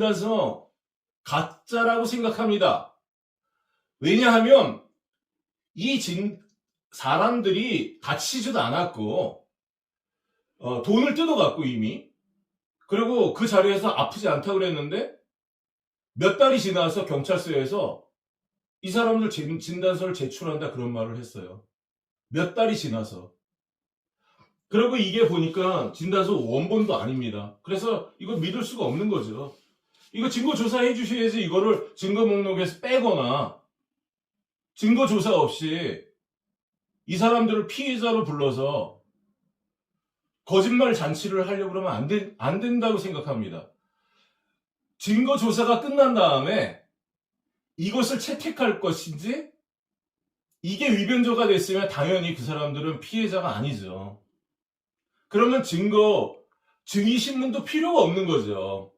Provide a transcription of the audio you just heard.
진단서 가짜라고 생각합니다. 왜냐하면 이 진, 사람들이 다치지도 않았고, 어, 돈을 뜯어갔고 이미. 그리고 그 자리에서 아프지 않다고 그랬는데, 몇 달이 지나서 경찰서에서 이 사람들 진- 진단서를 제출한다 그런 말을 했어요. 몇 달이 지나서. 그리고 이게 보니까 진단서 원본도 아닙니다. 그래서 이거 믿을 수가 없는 거죠. 이거 증거 조사해 주셔야지 이거를 증거 목록에서 빼거나 증거 조사 없이 이 사람들을 피해자로 불러서 거짓말 잔치를 하려고 그러면 안, 된, 안 된다고 생각합니다. 증거 조사가 끝난 다음에 이것을 채택할 것인지 이게 위변조가 됐으면 당연히 그 사람들은 피해자가 아니죠. 그러면 증거, 증의 신문도 필요가 없는 거죠.